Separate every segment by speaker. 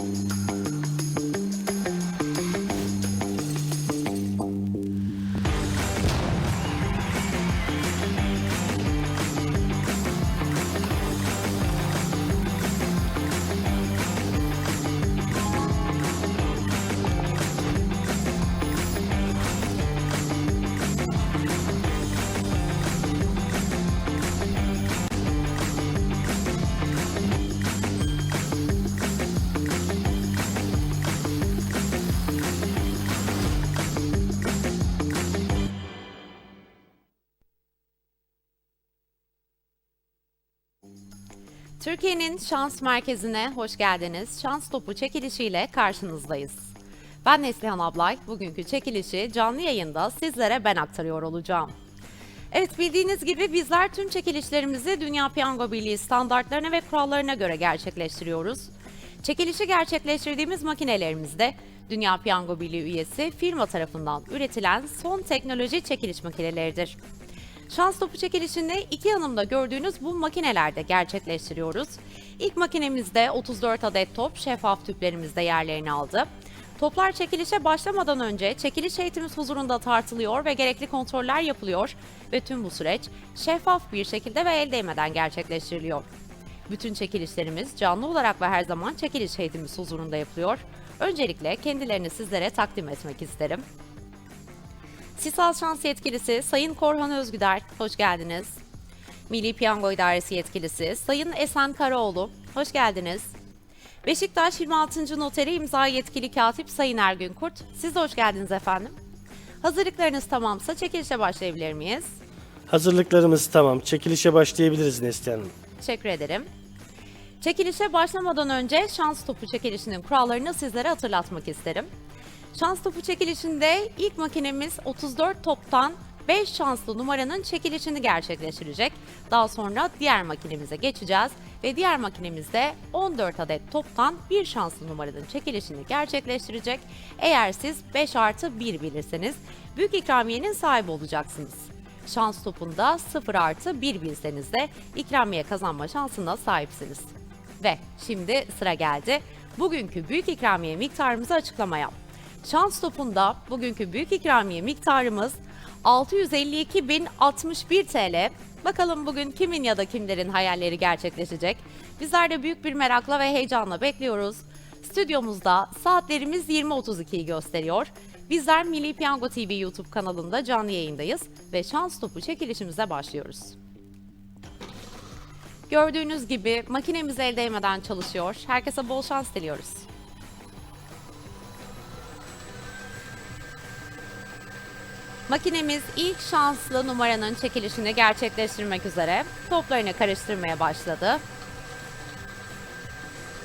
Speaker 1: Música Türkiye'nin şans merkezine hoş geldiniz. Şans topu çekilişiyle karşınızdayız. Ben Neslihan Ablay. Bugünkü çekilişi canlı yayında sizlere ben aktarıyor olacağım. Evet bildiğiniz gibi bizler tüm çekilişlerimizi Dünya Piyango Birliği standartlarına ve kurallarına göre gerçekleştiriyoruz. Çekilişi gerçekleştirdiğimiz makinelerimizde Dünya Piyango Birliği üyesi firma tarafından üretilen son teknoloji çekiliş makineleridir. Şans topu çekilişini iki yanımda gördüğünüz bu makinelerde gerçekleştiriyoruz. İlk makinemizde 34 adet top şeffaf tüplerimizde yerlerini aldı. Toplar çekilişe başlamadan önce çekiliş heyetimiz huzurunda tartılıyor ve gerekli kontroller yapılıyor ve tüm bu süreç şeffaf bir şekilde ve el değmeden gerçekleştiriliyor. Bütün çekilişlerimiz canlı olarak ve her zaman çekiliş heyetimiz huzurunda yapılıyor. Öncelikle kendilerini sizlere takdim etmek isterim. Sisal Şans Yetkilisi Sayın Korhan Özgüder, hoş geldiniz. Milli Piyango İdaresi Yetkilisi Sayın Esen Karaoğlu, hoş geldiniz. Beşiktaş 26. Noteri imza yetkili katip Sayın Ergün Kurt, siz de hoş geldiniz efendim. Hazırlıklarınız tamamsa çekilişe başlayabilir miyiz?
Speaker 2: Hazırlıklarımız tamam. Çekilişe başlayabiliriz Neslihan Hanım.
Speaker 1: Teşekkür ederim. Çekilişe başlamadan önce şans topu çekilişinin kurallarını sizlere hatırlatmak isterim. Şans topu çekilişinde ilk makinemiz 34 toptan 5 şanslı numaranın çekilişini gerçekleştirecek. Daha sonra diğer makinemize geçeceğiz ve diğer makinemizde 14 adet toptan bir şanslı numaranın çekilişini gerçekleştirecek. Eğer siz 5 artı 1 bilirseniz büyük ikramiyenin sahibi olacaksınız. Şans topunda 0 artı 1 bilseniz de ikramiye kazanma şansına sahipsiniz. Ve şimdi sıra geldi. Bugünkü büyük ikramiye miktarımızı açıklamaya. Şans topunda bugünkü büyük ikramiye miktarımız 652.061 TL. Bakalım bugün kimin ya da kimlerin hayalleri gerçekleşecek? Bizler de büyük bir merakla ve heyecanla bekliyoruz. Stüdyomuzda saatlerimiz 20.32'yi gösteriyor. Bizler Milli Piyango TV YouTube kanalında canlı yayındayız ve şans topu çekilişimize başlıyoruz. Gördüğünüz gibi makinemiz el değmeden çalışıyor. Herkese bol şans diliyoruz. Makinemiz ilk şanslı numaranın çekilişini gerçekleştirmek üzere toplarını karıştırmaya başladı.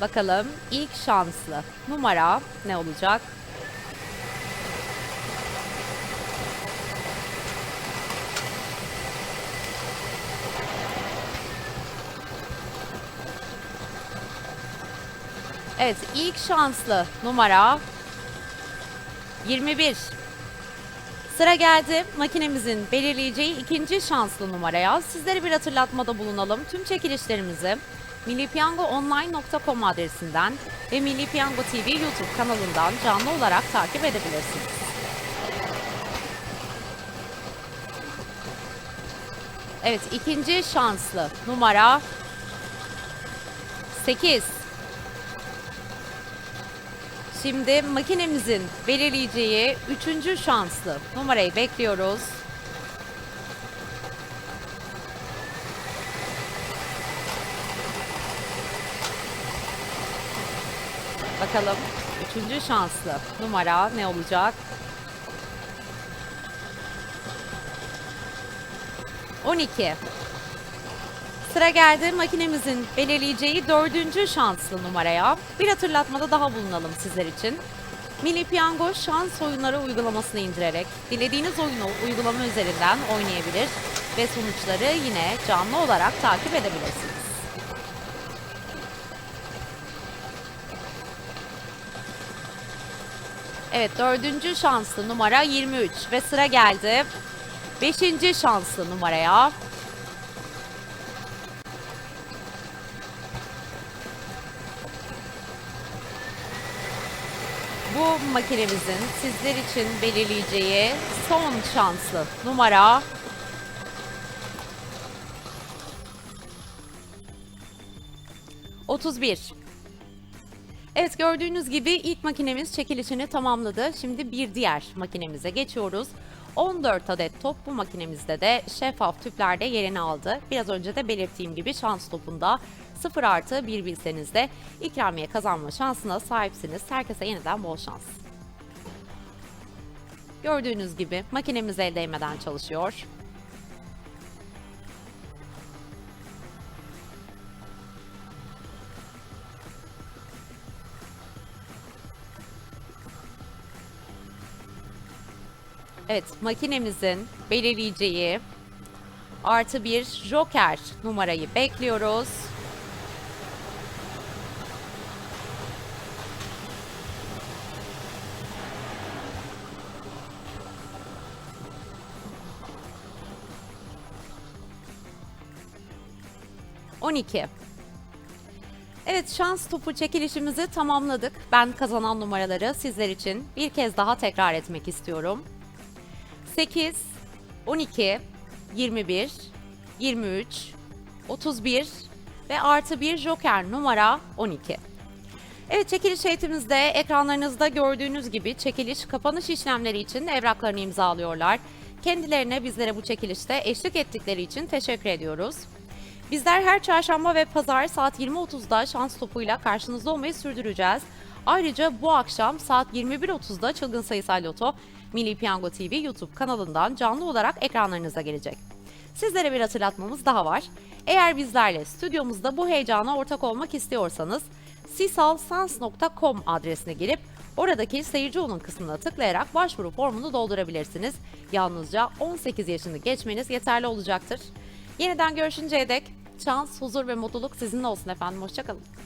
Speaker 1: Bakalım ilk şanslı numara ne olacak? Evet, ilk şanslı numara 21. Sıra geldi makinemizin belirleyeceği ikinci şanslı numaraya. Sizlere bir hatırlatmada bulunalım. Tüm çekilişlerimizi millipiyangoonline.com adresinden ve Milli Piyango TV YouTube kanalından canlı olarak takip edebilirsiniz. Evet ikinci şanslı numara 8. Şimdi makinemizin belirleyeceği üçüncü şanslı numarayı bekliyoruz. Bakalım üçüncü şanslı numara ne olacak? 12. Sıra geldi makinemizin belirleyeceği dördüncü şanslı numaraya. Bir hatırlatmada daha bulunalım sizler için. Milli Piyango şans oyunları uygulamasını indirerek dilediğiniz oyunu uygulama üzerinden oynayabilir ve sonuçları yine canlı olarak takip edebilirsiniz. Evet dördüncü şanslı numara 23 ve sıra geldi. Beşinci şanslı numaraya. Bu makinemizin sizler için belirleyeceği son şanslı numara 31. Evet gördüğünüz gibi ilk makinemiz çekilişini tamamladı. Şimdi bir diğer makinemize geçiyoruz. 14 adet top bu makinemizde de şeffaf tüplerde yerini aldı. Biraz önce de belirttiğim gibi şans topunda 0 artı 1 bilseniz de ikramiye kazanma şansına sahipsiniz. Herkese yeniden bol şans. Gördüğünüz gibi makinemiz el değmeden çalışıyor. Evet, makinemizin belirleyeceği artı bir joker numarayı bekliyoruz. On iki. Evet şans topu çekilişimizi tamamladık. Ben kazanan numaraları sizler için bir kez daha tekrar etmek istiyorum. 8, 12, 21, 23, 31 ve artı bir joker numara 12. Evet çekiliş eğitimimizde ekranlarınızda gördüğünüz gibi çekiliş kapanış işlemleri için evraklarını imzalıyorlar. Kendilerine bizlere bu çekilişte eşlik ettikleri için teşekkür ediyoruz. Bizler her çarşamba ve pazar saat 20.30'da şans topuyla karşınızda olmayı sürdüreceğiz. Ayrıca bu akşam saat 21.30'da Çılgın Sayısal Loto Milli Piyango TV YouTube kanalından canlı olarak ekranlarınıza gelecek. Sizlere bir hatırlatmamız daha var. Eğer bizlerle stüdyomuzda bu heyecana ortak olmak istiyorsanız sisalsans.com adresine girip oradaki seyirci olun kısmına tıklayarak başvuru formunu doldurabilirsiniz. Yalnızca 18 yaşını geçmeniz yeterli olacaktır. Yeniden görüşünceye dek şans, huzur ve mutluluk sizinle olsun efendim. Hoşçakalın.